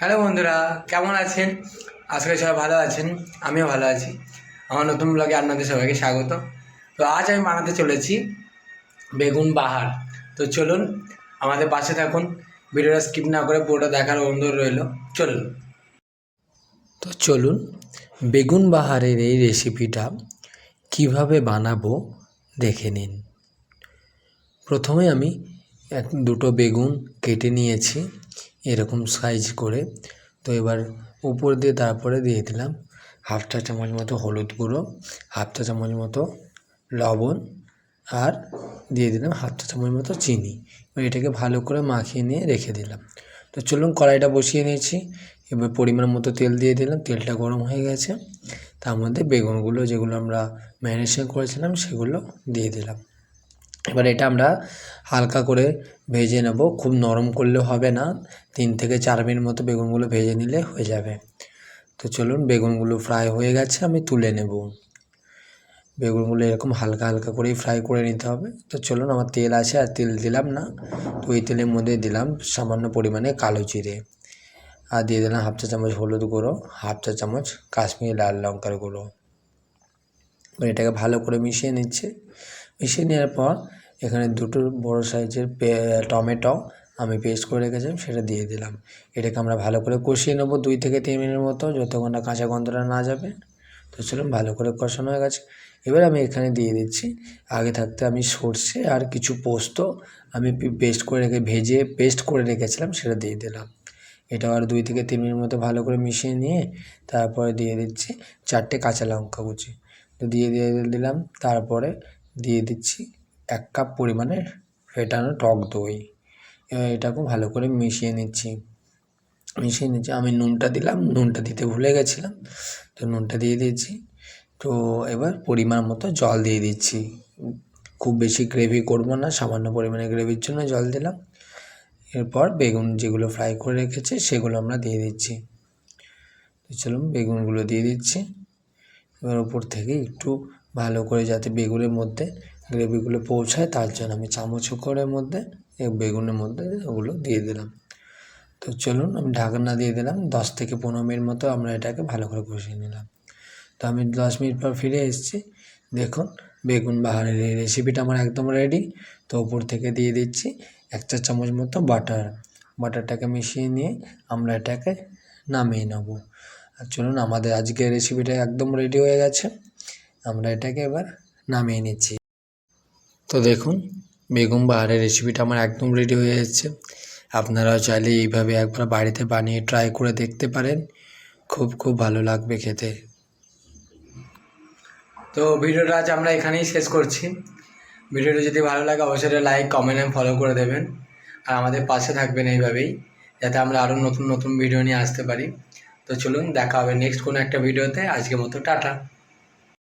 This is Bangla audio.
হ্যালো বন্ধুরা, কেমন আছেন? আজকে সবাই ভালো আছেন, আমিও ভালো আছি। আমার নতুন ব্লগে আপনাদের সবাইকে স্বাগত। তো আজ আমি বানাতে চলেছি বেগুন বাহার। তো চলুন, আমাদের পাশে থাকুন। ভিডিওটা স্কিপ না করে পুরোটা দেখার অনুরোধ রইল। চলুন। তো চলুন, বেগুন বাহারের এই রেসিপিটা কীভাবে বানাবো দেখে নিন। প্রথমে আমি এক, দুটো বেগুন কেটে নিয়েছি। এরকম সাইজ করে। তো এবার উপর দিয়ে তারপরে দিয়ে দিলাম হাফ চা চামচ মতো হলুদ গুঁড়ো হাফ চা চামচ মতো লবণ আর দিয়ে দিলাম হাফ চা চামচ মতো চিনি। এবার এটাকে ভালো করে মাখিয়ে নিয়ে রেখে দিলাম। তো চলুন কড়াইটা বসিয়ে নিয়েছি। এবার পরিমাণ মতো তেল দিয়ে দিলাম। তেলটা গরম হয়ে গেছে। তার মধ্যে বেগুনগুলো যেগুলো আমরা ম্যারিনেশন করেছিলাম সেগুলো দিয়ে দিলাম। এবার এটা আমরা হালকা করে ভেজে নেব। খুব নরম করলেও হবে না। তিন থেকে চার মিনিট মতো বেগুনগুলো ভেজে নিলে হয়ে যাবে। তো চলুন, বেগুনগুলো ফ্রাই হয়ে গেছে, আমি তুলে নেব। বেগুনগুলো এরকম হালকা হালকা করেই ফ্রাই করে নিতে হবে। তো চলুন, আমার তেল আছে আর তেল দিলাম না। তো ওই তেলের মধ্যে দিলাম সামান্য পরিমাণে কালো জিরে। আর দিয়ে দিলাম হাফ চা চামচ হলুদ গুঁড়ো, হাফ চা চামচ কাশ্মীরি লাল লঙ্কার গুঁড়ো। এটাকে ভালো করে মিশিয়ে নিচ্ছে। মিশিয়ে নেওয়ার পর এখানে দুটো বড় সাইজের টমেটো আমি পেস্ট করে রেখেছিলাম, সেটা দিয়ে দিলাম। এটাকে আমরা ভালো করে কষিয়ে নেব দুই থেকে তিন মিনিটের মতো, যতক্ষণ না কাঁচা গন্ধটা না যাবে। তো চলুন, ভালো করে কষানো হয়ে গেছে। এবার আমি এখানে দিয়ে দিচ্ছি, আগে থাকতে আমি সর্ষে আর কিছু পোস্ত আমি পেস্ট করে রেখে, ভেজে পেস্ট করে রেখেছিলাম, সেটা দিয়ে দিলাম। এটাও আর দুই থেকে তিন মিনিট মতো ভালো করে মিশিয়ে নিয়ে, তারপরে দিয়ে দিচ্ছি চারটে কাঁচা লঙ্কা কুচি। তো দিয়ে দিয়ে দিলাম, তারপরে দিয়ে দিচ্ছি এক কাপ পরিমাণে ফেটানো টক দই। এবার এটাকে ভালো করে মিশিয়ে নিচ্ছি। মিশিয়ে নিচ্ছি। আমি নুনটা দিলাম। নুনটা দিতে ভুলে গেছিলাম, তো নুনটা দিয়ে দিয়েছি তো এবার পরিমাণ মতো জল দিয়ে দিচ্ছি। খুব বেশি গ্রেভি করব না, সামান্য পরিমাণে গ্রেভির জন্য জল দিলাম। এরপর বেগুন যেগুলো ফ্রাই করে রেখেছে, সেগুলো আমরা দিয়ে দিচ্ছি। চলুন বেগুনগুলো দিয়ে দিচ্ছি। এবার ওপর থেকে একটু ভালো করে যাতে বেগুনের মধ্যে গ্রেভিগুলো পৌঁছায়, তার জন্য আমি চামচ করে মধ্যে বেগুনের মধ্যে ওগুলো দিয়ে দিলাম। তো চলুন, আমি ঢাকনা দিয়ে দিলাম, দশ থেকে পনেরো মিনিট মতো আমরা এটাকে ভালো করে কষিয়ে নিলাম। তো আমি দশ মিনিট পর ফিরে এসেছি। দেখুন, বেগুন বাহারের এই রেসিপিটা আমার একদম রেডি তো ওপর থেকে দিয়ে দিচ্ছি এক চা চামচ মতো বাটার বাটারটাকে মিশিয়ে নিয়ে আমরা এটাকে নামিয়ে নেব। আর চলুন, আমাদের আজকের রেসিপিটা একদম রেডি হয়ে গেছে। আমরা এটাকে এবার নামিয়ে নিচ্ছি। তো দেখুন, বেগুন বাহারের রেসিপিটা আমার একদম রেডি হয়ে যাচ্ছে আপনারাও চাইলে এইভাবে একবার বাড়িতে বানিয়ে ট্রাই করে দেখতে পারেন। খুব খুব ভালো লাগবে খেতে। তো ভিডিওটা আজ আমরা এখানেই শেষ করছি। ভিডিওটা যদি ভালো লাগে, অবশ্যই লাইক কমেন্ট এবং ফলো করে দেবেন। আর আমাদের পাশে থাকবেন এইভাবেই, যাতে আমরা আরও নতুন নতুন ভিডিও নিয়ে আসতে পারি। তো চলুন, দেখা হবে নেক্সট কোনো একটা ভিডিওতে আজকের মতো, টাটা।